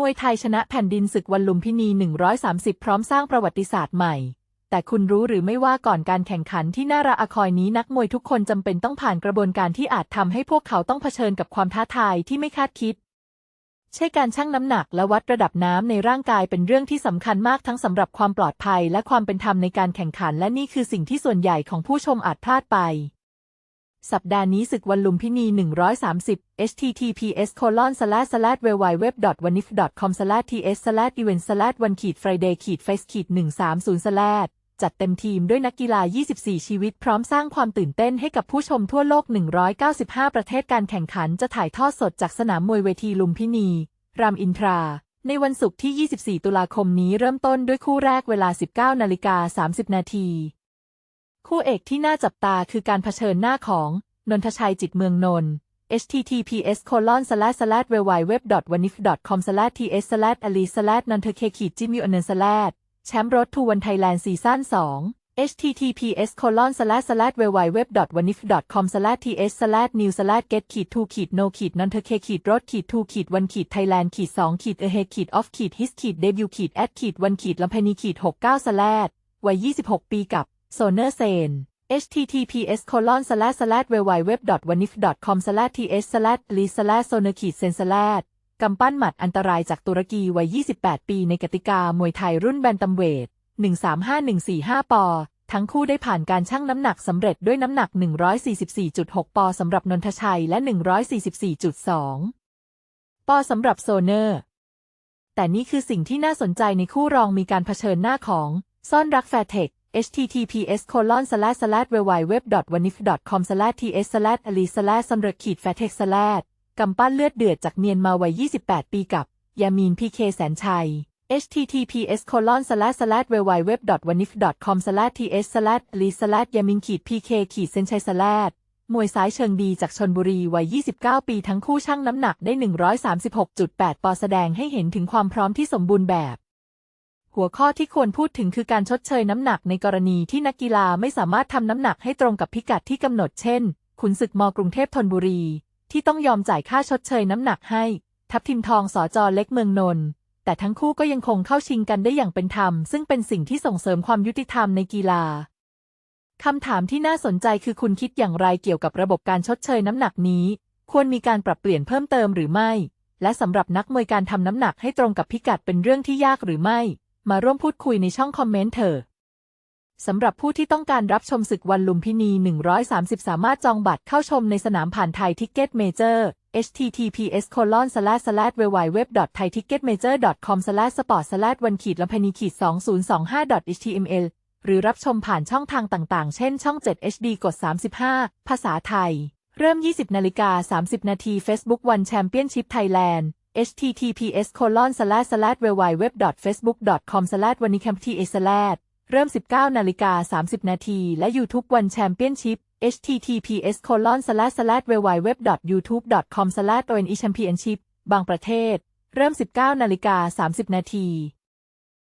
มวยไทยชนะแผ่นดินศึกวันลุมพินี 130 พร้อมสร้างประวัติศาสตร์ใหม่ แต่คุณรู้หรือไม่ว่าก่อนการแข่งขันที่น่าระอาคอยนี้นักมวยทุกคนจำเป็นต้องผ่านกระบวนการที่อาจทำให้พวกเขาต้องเผชิญกับความท้าทายที่ไม่คาดคิด ใช่การชั่งน้ำหนักและวัดระดับน้ำในร่างกายเป็นเรื่องที่สำคัญมากทั้งสำหรับความปลอดภัยและความเป็นธรรมในการแข่งขัน และนี่คือสิ่งที่ส่วนใหญ่ของผู้ชมอาจพลาดไป สัปดาห์นี้ศึกวันลุมพินี 130 https colon slash slash www.wanif.com slash ts slash event slash วันขีด friday ขีด face ขีด130 slash จัดเต็มทีมด้วยนักกีฬา 24 ชีวิตพร้อมสร้างความตื่นเต้นให้กับผู้ชมทั่วโลก 195 ประเทศการแข่งขันจะถ่ายทอดสดจากสนามมวยเวทีลุมพินี รามอินทรา ในวันศุกร์ที่ 24 ตุลาคมนี้เริ่มต้นด้วยคู่แรกเวลา 19นาฬิกา30 นาทีคู่เอกที่น่าจับตาคือการเผชิญหน้าของ นนทชัยจิตเมืองนนท์ https colon slash slash www.wanif.com slash ts slash ali slash นันเทเคขีดจิมิวอนัน slash แชมป์รถทูวันไทยแลนด์ซีซั่น2 https colon slash slash www.wanif.com slash ts slash new slash get ขีด to ขีด no ขีด non เธอเคขีดรถขีด to ขีด one ขีด Thailand ขีด 2 ขีด ahead ขีด off ขีด his ขีด debut ขีด at ขีด one ขีดลำพนีขีด 69 slash วัย 26 ปีกับ โซเนอร์เซน https colon slash slash www.wanif.com slash ts slash li slash soner ขีดเซน slash กำปั้นหมัดอันตรายจากตุรกีวัย 28 ปีในกติกามวยไทยรุ่นแบนตัมเวท 135145 ปอ ทั้งคู่ได้ผ่านการชั่งน้ำหนักสำเร็จด้วยน้ำหนัก 144.6 ปอสำหรับนนทชัยและ 144.2 ปอสำหรับโซเนอร์ แต่นี่คือสิ่งที่น่าสนใจในคู่รองมีการเผชิญหน้าของ ซ่อนรักแฟร์เทค https colon slash slash www wanif com slash ts slash ali slash สำเร็จขีดแฟเทค slash กำปั้นเลือดเดือดจากเมียนมาวัย 28 ปีกับ ยามีนพีเคแสนชัย https colon slash slash www.wanif.com slash ts slash ali slash ยามินขีดพีเคขีดเซนชัย slash มวยซ้ายเชิงดีจากชนบุรีวัย 29 ปีทั้งคู่ชั่งน้ำหนักได้ 136.8 ปอแสดงให้เห็นถึงความพร้อมที่สมบูรณ์แบบ หัวข้อที่ควรพูดถึงคือการชดเชยน้ำหนักในกรณีที่นักกีฬาไม่สามารถทำน้ำหนักให้ตรงกับพิกัดที่กำหนดเช่น ขุนศึกมกรุงเทพธนบุรี ที่ต้องยอมจ่ายค่าชดเชยน้ำหนักให้ ทัพทิมทองสอจอเล็กเมืองนนท์แต่ทั้งคู่ก็ยังคงเข้าชิงกันได้อย่างเป็นธรรม ซึ่งเป็นสิ่งที่ส่งเสริมความยุติธรรมในกีฬาคำถามที่น่าสนใจคือคุณคิดอย่างไรเกี่ยวกับระบบการชดเชยน้ำหนักนี้ ควรมีการปรับเปลี่ยนเพิ่มเติมหรือไม่ และสำหรับนักมวยการทำน้ำหนักให้ตรงกับพิกัดเป็นเรื่องที่ยากหรือไม่ มาร่วมพูดคุยในช่องคอมเมนต์เถอะสำหรับผู้ที่ต้องการรับชมศึกวันลุมพินี 130 สามารถจองบัตรเข้าชมในสนามผ่านไทยทิกเก็ตเมเจอร์ https colon slash slash www.thaiticketmajor.com slash sport slash วันขีดลำพนีขีด2025 html หรือรับชมผ่านช่องทางต่างๆ เช่นช่อง 7 HD กด 35 ภาษาไทย เริ่ม 20นาฬิกา30 นาที Facebook One Championship Thailand https colon slash slash www.facebook.com slash วันนี้ camp t slash เริ่ม 19 นาฬิกา 30 นาที และ YouTube วันแชมเปี้ยนชิพ https colon slash slash www.youtube.com slash one championship บางประเทศ เริ่ม 19 นาฬิกา 30 นาที